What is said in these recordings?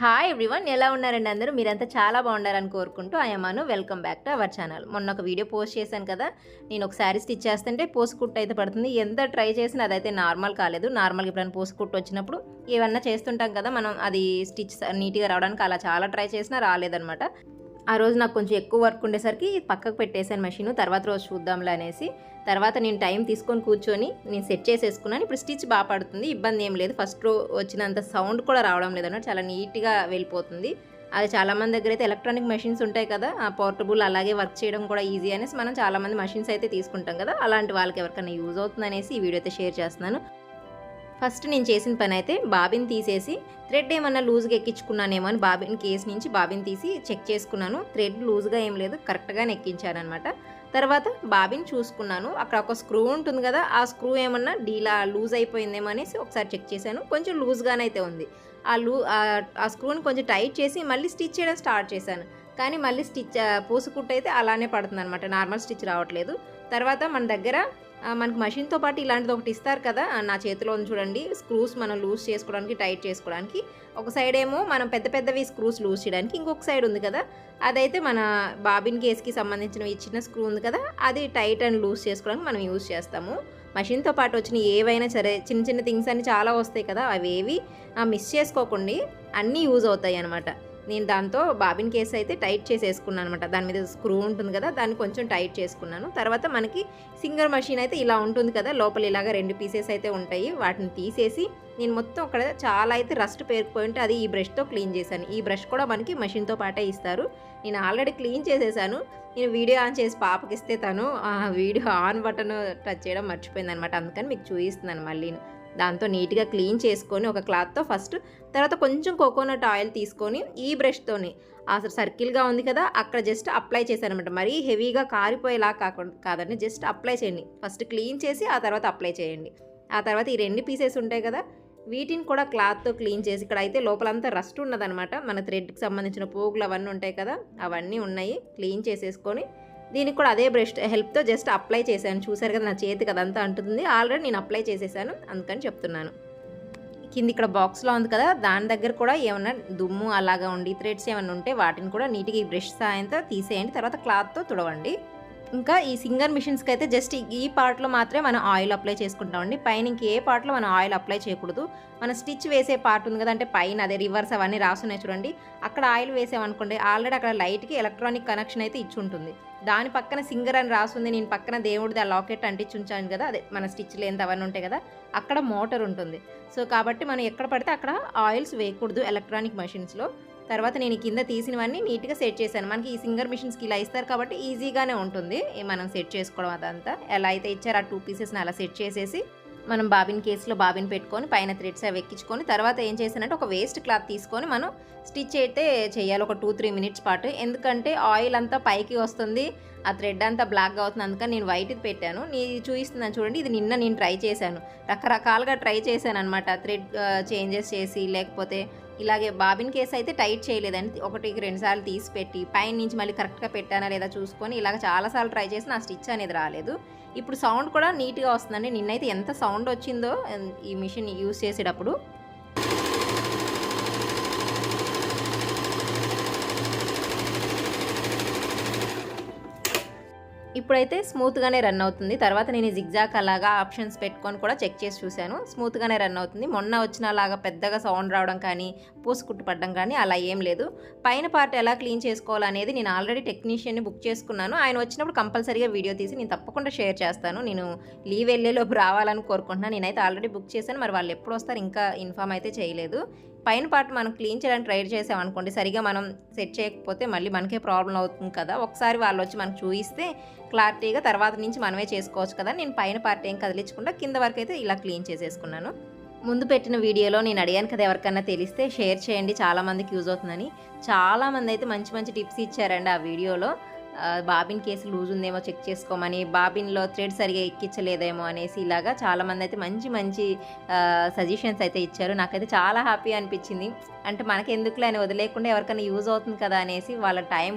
Hi everyone ఎలా ఉన్నారండి అందరూ? మీరంతా చాలా బాగుండాలని కోరుకుంటూ ఆయమాను welcome back to our channel మొన్న ఒక వీడియో పోస్ట్ చేశాను కదా? నేను ఒక శారీ స్టిచ్ చేస్తుంటే పోస్ట్ కుట్టు అయితే పడుతుంది. ఎంత ట్రై చేసినా అదైతే నార్మల్ కాలేదు. నార్మల్గా ఎప్పుడైనా పోస్ట్ కుట్టు వచ్చినప్పుడు ఏమన్నా చేస్తుంటాం కదా మనం అది స్టిచ్ నీట్గా రావడానికి అలా చాలా ట్రై చేసినా రాలేదనమాట ఆ రోజు నాకు కొంచెం ఎక్కువ వర్క్ ఉండేసరికి పక్కకు పెట్టేశాను మెషిన్ తర్వాత రోజు చూద్దాంలే అనేసి. తర్వాత నేను టైం తీసుకొని కూర్చొని నేను సెట్ చేసేసుకున్నాను. ఇప్పుడు స్టిచ్ బాగా పడుతుంది ఇబ్బంది ఏం లేదు. ఫస్ట్ రో వచ్చినంత సౌండ్ కూడా రావడం లేదన్నమాట. చాలా నీట్గా వెళ్ళిపోతుంది. అది చాలామంది దగ్గర అయితే ఎలక్ట్రానిక్ మెషిన్స్ ఉంటాయి కదా ఆ పోర్టబుల్ అలాగే వర్క్ చేయడం కూడా ఈజీ అనేసి మనం చాలామంది మెషిన్స్ అయితే తీసుకుంటాం కదా అలాంటి వాళ్ళకి ఎవరికైనా యూజ్ అవుతుంది అనేసి ఈ వీడియో అయితే షేర్ చేస్తున్నాను. ఫస్ట్ నేను చేసిన పని అయితే బాబిన్ తీసేసి థ్రెడ్ ఏమన్నా లూజ్గా ఎక్కించుకున్నానేమో అని బాబిన్ కేస్ నుంచి బాబిన్ తీసి చెక్ చేసుకున్నాను. థ్రెడ్ లూజ్గా ఏం లేదు కరెక్ట్గానే ఎక్కించాను అనమాట తర్వాత బాబిన్ చూసుకున్నాను. అక్కడ ఒక స్క్రూ ఉంటుంది కదా ఆ స్క్రూ ఏమన్నా డీలా లూజ్ అయిపోయిందేమో అనేసి ఒకసారి చెక్ చేశాను. కొంచెం లూజ్గానే అయితే ఉంది. ఆ లూ ఆ స్క్రూని కొంచెం టైట్ చేసి మళ్ళీ స్టిచ్ చేయడం స్టార్ట్ చేశాను. కానీ మళ్ళీ స్టిచ్ పూసుకుట్టు అయితే అలానే పడుతుంది అనమాట నార్మల్ స్టిచ్ రావట్లేదు. తర్వాత మన దగ్గర మనకు మనకి మషిన్తో పాటు ఇలాంటిది ఒకటి ఇస్తారు కదా నా చేతిలో ఉంది చూడండి స్క్రూస్ మనం లూజ్ చేసుకోవడానికి టైట్ చేసుకోవడానికి. ఒక సైడ్ ఏమో మనం పెద్ద పెద్దవి స్క్రూస్ లూజ్ చేయడానికి ఇంకొక సైడ్ ఉంది కదా అదైతే మన బాబిన్ కేస్కి సంబంధించిన చిన్న స్క్రూ ఉంది కదా అది టైట్ అండ్ లూజ్ చేసుకోవడానికి మనం యూజ్ చేస్తాము. మషిన్తో పాటు వచ్చిన ఏవైనా సరే చిన్న చిన్న థింగ్స్ అన్ని చాలా వస్తాయి కదా అవి ఏవి మిస్ చేసుకోకుండా అన్నీ యూజ్ అవుతాయి అనమాట నేను దాంతో బాబిన్ కేస్ అయితే టైట్ చేసేసుకున్నాను అనమాట దాని మీద స్క్రూ ఉంటుంది కదా దాన్ని కొంచెం టైట్ చేసుకున్నాను. తర్వాత మనకి సింగర్ మషిన్ అయితే ఇలా ఉంటుంది కదా లోపల ఇలాగ రెండు పీసెస్ అయితే ఉంటాయి. వాటిని తీసేసి నేను మొత్తం అక్కడ చాలా అయితే రస్ట్ పేరుకుపోయి ఉంటే అది ఈ బ్రష్తో క్లీన్ చేశాను. ఈ బ్రష్ కూడా మనకి మషిన్తో పాటే ఇస్తారు. నేను ఆల్రెడీ క్లీన్ చేసేసాను. నేను వీడియో ఆన్ చేసి పాపకి ఇస్తే తను ఆ వీడియో ఆన్ బటన్ టచ్ చేయడం మర్చిపోయింది అనమాట అందుకని మీకు చూపిస్తున్నాను మళ్ళీ దాంతో నీట్గా క్లీన్ చేసుకొని ఒక క్లాత్తో ఫస్ట్ తర్వాత కొంచెం కోకోనట్ ఆయిల్ తీసుకొని ఈ బ్రష్తోని అసలు సర్కిల్గా ఉంది కదా అక్కడ జస్ట్ అప్లై చేశాను అనమాట మరీ హెవీగా కారిపోయేలా కాకుండా కాదండి జస్ట్ అప్లై చేయండి. ఫస్ట్ క్లీన్ చేసి ఆ తర్వాత అప్లై చేయండి. ఆ తర్వాత ఈ రెండు పీసెస్ ఉంటాయి కదా వీటిని కూడా క్లాత్తో క్లీన్ చేసి ఇక్కడ అయితే లోపలంతా రస్ట్ ఉన్నదనమాట మన థ్రెడ్కి సంబంధించిన పోగులు అవన్నీ ఉంటాయి కదా అవన్నీ ఉన్నాయి. క్లీన్ చేసేసుకొని దీనికి కూడా అదే బ్రష్ హెల్ప్తో జస్ట్ అప్లై చేశాను. చూసారు కదా నా చేతికి అదంతా అంటుంది ఆల్రెడీ నేను అప్లై చేసేసాను. అందుకని చెప్తున్నాను. కింద ఇక్కడ బాక్స్లో ఉంది కదా దాని దగ్గర కూడా ఏమైనా దుమ్ము అలాగా ఉండి థ్రెడ్స్ ఏమైనా ఉంటే వాటిని కూడా నీట్గా ఈ బ్రష్ సాయంతో తీసేయండి. తర్వాత క్లాత్తో తుడవండి. ఇంకా ఈ సింగర్ మిషన్స్కి అయితే జస్ట్ ఈ పార్ట్లో మాత్రమే మనం ఆయిల్ అప్లై చేసుకుంటామండి. పైన ఇంక ఏ పార్ట్లో మనం ఆయిల్ అప్లై చేయకూడదు. మన స్టిచ్ వేసే పార్ట్ ఉంది కదా అంటే పైన అదే రివర్స్ అవన్నీ రాసున్నాయి చూడండి. అక్కడ ఆయిల్ వేసామనుకోండి ఆల్రెడీ అక్కడ లైట్కి ఎలక్ట్రానిక్ కనెక్షన్ అయితే ఇచ్చి ఉంటుంది. దాని పక్కన సింగర్ అని రాసుంది నేను పక్కన దేవుడిది ఆ లాకెట్ అంటించి ఉంచాను కదా అదే మన స్టిచ్ లేని అవన్నీ ఉంటాయి కదా అక్కడ మోటార్ ఉంటుంది. సో కాబట్టి మనం ఎక్కడ పడితే అక్కడ ఆయిల్స్ వేయకూడదు ఎలక్ట్రానిక్ మెషిన్స్లో. తర్వాత నేను కింద తీసినవన్నీ నీట్గా సెట్ చేశాను. మనకి ఈ సింగర్ మిషన్స్కి ఇలా ఇస్తారు కాబట్టి ఈజీగానే ఉంటుంది. మనం సెట్ చేసుకోవడం అదంతా. ఎలా అయితే ఇచ్చారో ఆ టూ పీసెస్ని అలా సెట్ చేసేసి మనం బాబిన్ కేసులో బాబిన్ పెట్టుకొని పైన థ్రెడ్స్ అవి ఎక్కించుకొని తర్వాత ఏం చేశానంటే ఒక వేస్ట్ క్లాత్ తీసుకొని మనం స్టిచ్ అయితే చేయాలి. ఒక టూ త్రీ మినిట్స్ పాటు. ఎందుకంటే ఆయిల్ అంతా పైకి వస్తుంది. ఆ థ్రెడ్ అంతా బ్లాక్గా అవుతుంది. అందుకని నేను వైట్ పెట్టాను. నీ చూపిస్తున్నాను చూడండి. ఇది నిన్న నేను ట్రై చేశాను. రకరకాలుగా ట్రై చేశాను అనమాట థ్రెడ్ చేంజెస్ చేసి లేకపోతే ఇలాగే బాబిన్ కేసు అయితే టైట్ చేయలేదండి. ఒకటికి రెండు సార్లు తీసి పెట్టి పైన నుంచి మళ్ళీ కరెక్ట్గా పెట్టానా లేదా చూసుకొని ఇలాగ చాలాసార్లు ట్రై చేసి నా స్టిచ్ అనేది రాలేదు. ఇప్పుడు సౌండ్ కూడా నీట్గా వస్తుందండి. నిన్నైతే ఎంత సౌండ్ వచ్చిందో ఈ మిషన్ యూస్ చేసేటప్పుడు. ఇప్పుడైతే స్మూత్గానే రన్ అవుతుంది. తర్వాత నేను జిగ్జాక్ అలాగా ఆప్షన్స్ పెట్టుకొని కూడా చెక్ చేసి చూశాను. స్మూత్గానే రన్ అవుతుంది. మొన్న వచ్చినలాగా పెద్దగా సౌండ్ రావడం కానీ పూసుకుట్టు పడడం కానీ అలా ఏం లేదు. పైన పార్ట్ ఎలా క్లీన్ చేసుకోవాలనేది నేను ఆల్రెడీ టెక్నీషియన్ని బుక్ చేసుకున్నాను. ఆయన వచ్చినప్పుడు కంపల్సరీగా వీడియో తీసి నేను తప్పకుండా షేర్ చేస్తాను. నేను లీవ్ వెళ్ళేలోపు రావాలని కోరుకుంటున్నాను. నేనైతే ఆల్రెడీ బుక్ చేశాను. మరి వాళ్ళు ఎప్పుడు వస్తారు? ఇంకా ఇన్ఫామ్ అయితే చేయలేదు. పైన పార్ట్ మనం క్లీన్ చేయడానికి ట్రై చేసామనుకోండి సరిగా మనం సెట్ చేయకపోతే మళ్ళీ మనకే ప్రాబ్లం అవుతుంది కదా. ఒకసారి వాళ్ళు వచ్చి మనకు చూపిస్తే క్లారిటీగా తర్వాత నుంచి మనమే చేసుకోవచ్చు కదా. నేను పైన పార్ట్ ఏం కదిలించకుండా కింద వరకు అయితే ఇలా క్లీన్ చేసేసుకున్నాను. ముందు పెట్టిన వీడియోలో నేను అడిగాను కదా ఎవరికన్నా తెలిస్తే షేర్ చేయండి చాలామందికి యూజ్ అవుతుందని. చాలామంది అయితే మంచి మంచి టిప్స్ ఇచ్చారండి ఆ వీడియోలో. బాబిన్ కేసు లూజ్ ఉందేమో చెక్ చేసుకోమని బాబిన్లో థ్రెడ్ సరిగా ఎక్కించలేదేమో అనేసి ఇలాగా చాలామంది అయితే మంచి మంచి సజెషన్స్ అయితే ఇచ్చారు. నాకైతే చాలా హ్యాపీ అనిపించింది. అంటే మనకి ఎందుకులే అని వదిలేకుండా ఎవరికైనా యూజ్ అవుతుంది కదా అనేసి వాళ్ళ టైం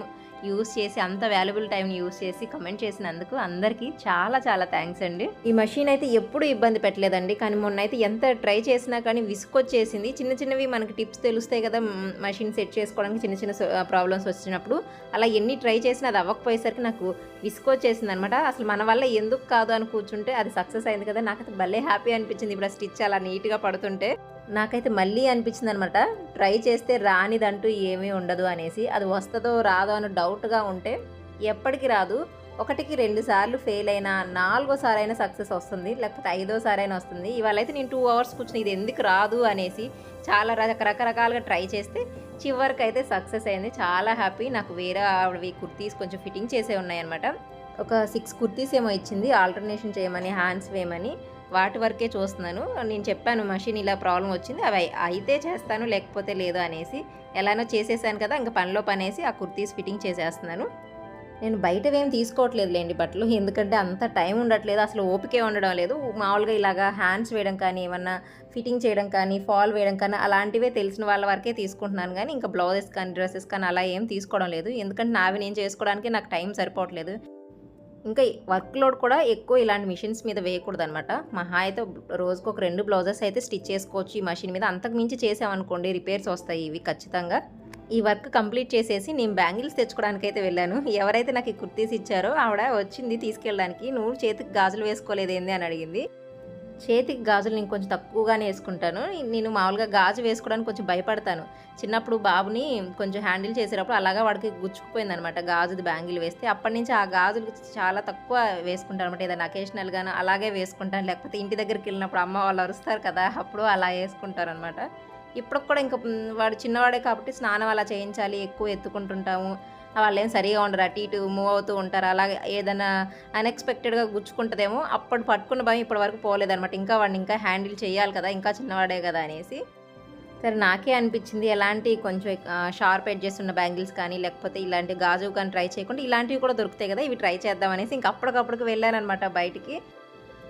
యూస్ చేసి అంత వాల్యుబుల్ టైంని యూస్ చేసి కమెంట్ చేసినందుకు అందరికీ చాలా చాలా థ్యాంక్స్ అండి. ఈ మషీన్ అయితే ఎప్పుడు ఇబ్బంది పెట్టలేదండి. కానీ మొన్న అయితే ఎంత ట్రై చేసినా కానీ విసుకొచ్చేసింది చిన్న చిన్నవి మనకి టిప్స్ తెలుస్తాయి కదా మషీన్ సెట్ చేసుకోవడానికి చిన్న చిన్న ప్రాబ్లమ్స్ వచ్చినప్పుడు. అలా ఎన్ని ట్రై చేసినా అది అవ్వకపోయేసరికి నాకు విసుకొచ్చేసింది అనమాట అసలు మన వల్ల ఎందుకు కాదు అని కూర్చుంటే అది సక్సెస్ అయింది కదా. నాకైతే భలే హ్యాపీ అనిపించింది. ఇప్పుడు స్టిచ్ అలా నీట్గా పడుతుంటే. నాకైతే మళ్ళీ అనిపించింది అనమాట ట్రై చేస్తే రానిదంటూ ఏమీ ఉండదు అనేసి. అది వస్తుందో రాదో అని డౌట్గా ఉంటే ఎప్పటికి రాదు. ఒకటికి రెండు సార్లు ఫెయిల్ అయినా నాలుగోసారి అయినా సక్సెస్ వస్తుంది లేకపోతే ఐదోసారి అయినా వస్తుంది. ఇవాళ అయితే నేను టూ అవర్స్ కూర్చుని ఇది ఎందుకు రాదు అనేసి చాలా రక- రకరకాలుగా ట్రై చేస్తే చివరికి అయితే సక్సెస్ అయింది. చాలా హ్యాపీ. నాకు వేరే ఆవిడవి కుర్తీస్ కొంచెం ఫిట్టింగ్ చేసే ఉన్నాయన్నమాట. ఒక సిక్స్ కుర్తీస్ ఏమో ఇచ్చింది. ఆల్టర్నేషన్ చేయమని హ్యాండ్స్ వేయమని. వాటి వరకే చూస్తున్నాను. నేను చెప్పాను మషిన్ ఇలా ప్రాబ్లం వచ్చింది అవి అయితే చేస్తాను లేకపోతే లేదు అనేసి ఎలానో చేసేసాను కదా ఇంకా పనిలో పనేసి ఆ కుర్తీస్ ఫిట్టింగ్ చేసేస్తున్నాను. నేను బయటవేం తీసుకోవట్లేదు లేండి బట్టలు ఎందుకంటే అంత టైం ఉండట్లేదు అసలు ఓపికే ఉండడం లేదు. మామూలుగా ఇలాగా హ్యాండ్స్ వేయడం కానీ ఏమన్నా ఫిట్టింగ్ చేయడం కానీ ఫాల్ వేయడం కానీ అలాంటివే తెలిసిన వాళ్ళ వరకే తీసుకుంటున్నాను కానీ ఇంకా బ్లౌజెస్ కానీ డ్రెస్సెస్ కానీ అలా ఏం తీసుకోవడం లేదు. ఎందుకంటే నావి నేను చేసుకోవడానికి నాకు టైం సరిపోవట్లేదు. ఇంకా వర్క్ లోడ్ కూడా ఎక్కువ ఇలాంటి మిషన్స్ మీద వేయకూడదు అనమాట మహా అయితే రోజుకు ఒక రెండు బ్లౌజెస్ అయితే స్టిచ్ చేసుకోవచ్చు ఈ మషిన్ మీద. అంతకు మించి చేసామనుకోండి రిపేర్స్ వస్తాయి ఇవి ఖచ్చితంగా. ఈ వర్క్ కంప్లీట్ చేసేసి నేను బ్యాంగిల్స్ తెచ్చుకోవడానికి అయితే వెళ్ళాను. ఎవరైతే నాకు ఈ కుర్తీస్ ఇచ్చారో ఆవిడ వచ్చింది తీసుకెళ్ళడానికి. నువ్వు చేతికి గాజులు వేసుకోలేదు ఏంది అని అడిగింది. చేతికి గాజులు నేను కొంచెం తక్కువగానే వేసుకుంటాను. నేను మామూలుగా గాజు వేసుకోవడానికి కొంచెం భయపడతాను. చిన్నప్పుడు బాబుని కొంచెం హ్యాండిల్ చేసేటప్పుడు అలాగా వాడికి గుచ్చుకుపోయింది అనమాట గాజుది బ్యాంగిల్ వేస్తే అప్పటి నుంచి ఆ గాజులు చాలా తక్కువ వేసుకుంటాను అనమాట ఏదైనా అకేషనల్గాను అలాగే వేసుకుంటాను. లేకపోతే ఇంటి దగ్గరికి వెళ్ళినప్పుడు అమ్మ వాళ్ళు అరుస్తారు కదా అప్పుడు అలా వేసుకుంటారు అనమాట ఇప్పుడు కూడా ఇంకా వాడు చిన్నవాడే కాబట్టి స్నానం అలా చేయించాలి ఎక్కువ ఎత్తుకుంటుంటాము. వాళ్ళు ఏం సరిగా ఉండరు. అటు ఇటు మూవ్ అవుతూ ఉంటారు. అలాగే ఏదైనా అన్ఎక్స్పెక్టెడ్గా గుచ్చుకుంటుందేమో అప్పుడు పట్టుకున్న భయం ఇప్పటి వరకు పోలేదనమాట ఇంకా వాడిని ఇంకా హ్యాండిల్ చేయాలి కదా ఇంకా చిన్నవాడే కదా అనేసి. సరే నాకే అనిపించింది ఎలాంటి కొంచెం షార్ప్ ఎడ్జెస్ ఉన్న బ్యాంగిల్స్ కానీ లేకపోతే ఇలాంటి గాజు కానీ ట్రై చేయకుండా ఇలాంటివి కూడా దొరుకుతాయి కదా ఇవి ట్రై చేద్దాం అనేసి ఇంకా అప్పటికప్పుడు వెళ్ళానమాట బయటికి.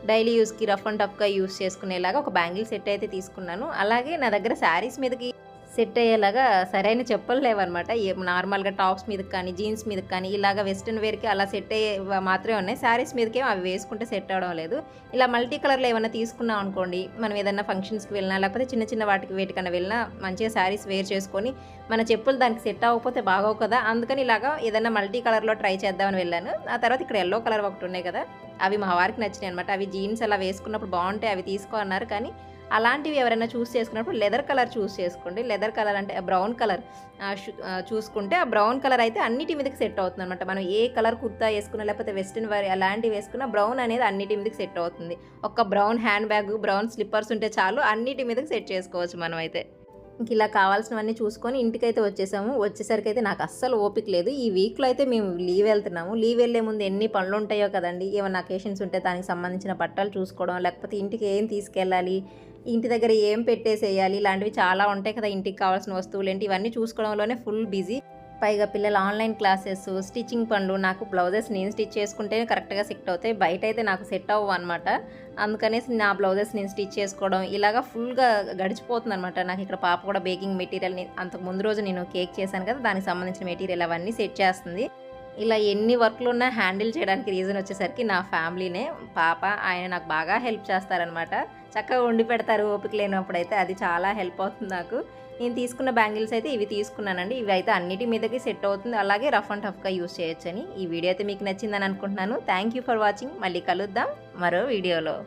డైలీ యూస్కి రఫ్ అండ్ టఫ్గా యూస్ చేసుకునేలాగా ఒక బ్యాంగిల్ సెట్ అయితే తీసుకున్నాను. అలాగే నా దగ్గర శారీస్ మీదకి సెట్ అయ్యేలాగా సరైన చెప్పులు లేవన్నమాట. నార్మల్గా టాప్స్ మీదకి కానీ జీన్స్ మీదకి కానీ ఇలాగ వెస్ట్రన్ వేర్కి అలా సెట్ అయ్యే మాత్రమే ఉన్నాయి. శారీస్ మీదకే అవి వేసుకుంటే సెట్ అవడం లేదు. ఇలా మల్టీ కలర్లో ఏమైనా తీసుకున్నాం అనుకోండి మనం ఏదైనా ఫంక్షన్స్కి వెళ్ళినా లేకపోతే చిన్న చిన్న వాటికి వేటికన్నా వెళ్ళినా మంచిగా శారీస్ వేర్ చేసుకొని మన చెప్పులు దానికి సెట్ అవ్వకపోతే బాగోవు కదా. అందుకని ఇలాగా ఏదైనా మల్టీ కలర్లో ట్రై చేద్దామని వెళ్ళాను. ఆ తర్వాత ఇక్కడ ఎల్లో కలర్ ఒకటి ఉన్నాయి కదా అవి మా వారికి నచ్చినాయి అనమాట అవి జీన్స్ అలా వేసుకున్నప్పుడు బాగుంటాయి అవి తీసుకో అన్నారు. కానీ అలాంటివి ఎవరైనా చూస్ చేసుకున్నప్పుడు లెదర్ కలర్ చూస్ చేసుకోండి. లెదర్ కలర్ అంటే బ్రౌన్ కలర్ చూసుకుంటే ఆ బ్రౌన్ కలర్ అయితే అన్నిటి మీదకి సెట్ అవుతుంది అనమాట మనం ఏ కలర్ కుర్తా వేసుకున్నా లేకపోతే వెస్ట్రన్ వేర్ అలాంటివి వేసుకున్నా బ్రౌన్ అనేది అన్నిటి మీదకి సెట్ అవుతుంది. ఒక brown hand bag brown slippers ఉంటే చాలు అన్నిటి మీదకి సెట్ చేసుకోవచ్చు మనం అయితే ఇంక ఇలా కావాల్సినవన్నీ చూసుకొని ఇంటికైతే వచ్చేసాము. వచ్చేసరికి అయితే నాకు అస్సలు ఓపిక లేదు. ఈ వీక్లో అయితే మేము లీవ్ వెళ్తున్నాము. లీవ్ వెళ్ళే ముందు ఎన్ని పనులు ఉంటాయో కదండి. ఏమైనా అకేషన్స్ ఉంటే దానికి సంబంధించిన బట్టలు చూసుకోవడం లేకపోతే ఇంటికి ఏం తీసుకెళ్ళాలి ఇంటి దగ్గర ఏం పెట్టేసేయాలి? ఇలాంటివి చాలా ఉంటాయి కదా ఇంటికి కావాల్సిన వస్తువులు ఏంటి? ఇవన్నీ చూసుకోవడంలోనే ఫుల్ బిజీ. పైగా పిల్లల ఆన్లైన్ క్లాసెస్ స్టిచ్చింగ్ పనులు నాకు బ్లౌజెస్ నేను స్టిచ్ చేసుకుంటేనే కరెక్ట్గా సెట్ అవుతాయి. బయట అయితే నాకు సెట్ అవ్వవు అనమాట అందుకనేసి నా బ్లౌజెస్ నేను స్టిచ్ చేసుకోవడం ఇలాగా ఫుల్గా గడిచిపోతుంది అనమాట నాకు ఇక్కడ పాప కూడా బేకింగ్ మెటీరియల్ అంతకు ముందు రోజు నేను కేక్ చేశాను కదా దానికి సంబంధించిన మెటీరియల్ అవన్నీ సెట్ చేస్తుంది. ఇలా ఎన్ని వర్క్లు ఉన్నా హ్యాండిల్ చేయడానికి రీజన్ వచ్చేసరికి నా ఫ్యామిలీనే. పాప ఆయన నాకు బాగా హెల్ప్ చేస్తారనమాట చక్కగా వండి పెడతారు ఓపిక లేనప్పుడైతే అది చాలా హెల్ప్ అవుతుంది నాకు. నేను తీసుకున్న బ్యాంగిల్స్ అయితే ఇవి తీసుకున్నానండి. ఇవి అయితే అన్నిటి మీదకి సెట్ అవుతుంది. అలాగే రఫ్ అండ్ టఫ్గా యూస్ చేయొచ్చని. ఈ వీడియో అయితే మీకు నచ్చిందని అనుకుంటున్నాను. థ్యాంక్ యూ ఫర్ వాచింగ్ మళ్ళీ కలుద్దాం మరో వీడియోలో.